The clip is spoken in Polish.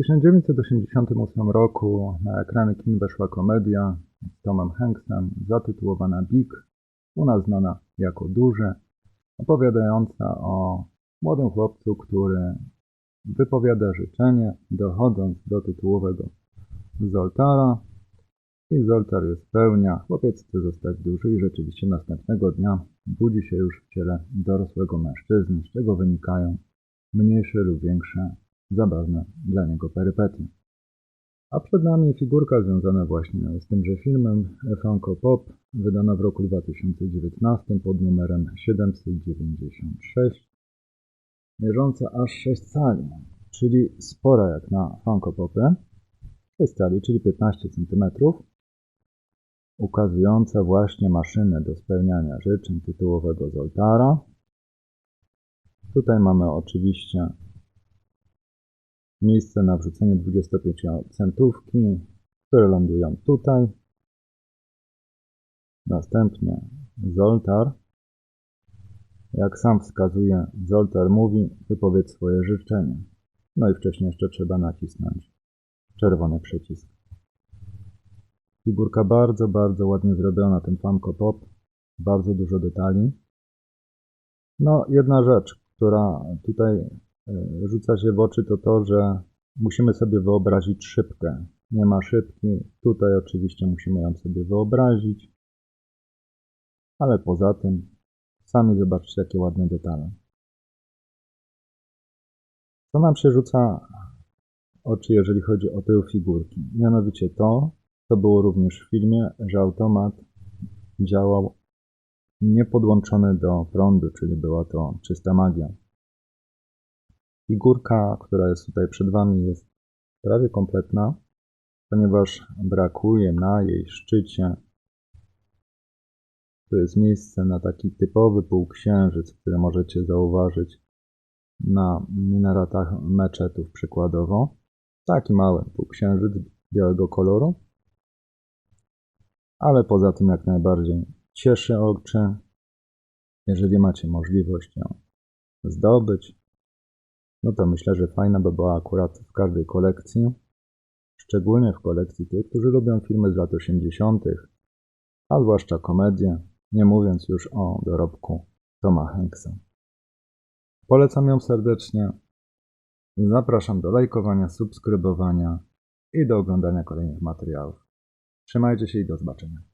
1988 roku na ekrany kin weszła komedia z Tomem Hanksem zatytułowana Big, u nas znana jako Duże, opowiadająca o młodym chłopcu, który wypowiada życzenie, dochodząc do tytułowego Zoltara i Zoltar je spełnia. Chłopiec chce zostać duży i rzeczywiście następnego dnia budzi się już w ciele dorosłego mężczyzny, z czego wynikają mniejsze lub większe zabawne dla niego perypetie. A przed nami figurka związana właśnie z tymże filmem Funko Pop, wydana w roku 2019 pod numerem 796, mierząca aż 6 cali, czyli spora jak na Funko Popy, 6 cali, czyli 15 cm, ukazująca właśnie maszynę do spełniania życzeń tytułowego Zoltara. Tutaj mamy oczywiście miejsce na wrzucenie 25 centówki, które lądują tutaj. Następnie Zoltar. Jak sam wskazuje, Zoltar mówi, wypowiedz swoje życzenie. No i wcześniej jeszcze trzeba nacisnąć czerwony przycisk. Figurka bardzo, bardzo ładnie zrobiona, ten Funko Pop. Bardzo dużo detali. No, jedna rzecz, która tutaj rzuca się w oczy, to to, że musimy sobie wyobrazić szybkę. Nie ma szybki. Tutaj oczywiście musimy ją sobie wyobrazić. Ale poza tym sami zobaczcie, jakie ładne detale. Co nam się rzuca oczy, jeżeli chodzi o tę figurki? Mianowicie to, co było również w filmie, że automat działał niepodłączony do prądu, czyli była to czysta magia. Figurka, która jest tutaj przed Wami, jest prawie kompletna, ponieważ brakuje na jej szczycie. To jest miejsce na taki typowy półksiężyc, który możecie zauważyć na minaretach meczetów przykładowo. Taki mały półksiężyc białego koloru. Ale poza tym jak najbardziej cieszy oczy. Jeżeli macie możliwość ją zdobyć, no to myślę, że fajna by była akurat w każdej kolekcji, szczególnie w kolekcji tych, którzy lubią filmy z lat 80., a zwłaszcza komedie, nie mówiąc już o dorobku Toma Hanksa. Polecam ją serdecznie. Zapraszam do lajkowania, subskrybowania i do oglądania kolejnych materiałów. Trzymajcie się i do zobaczenia.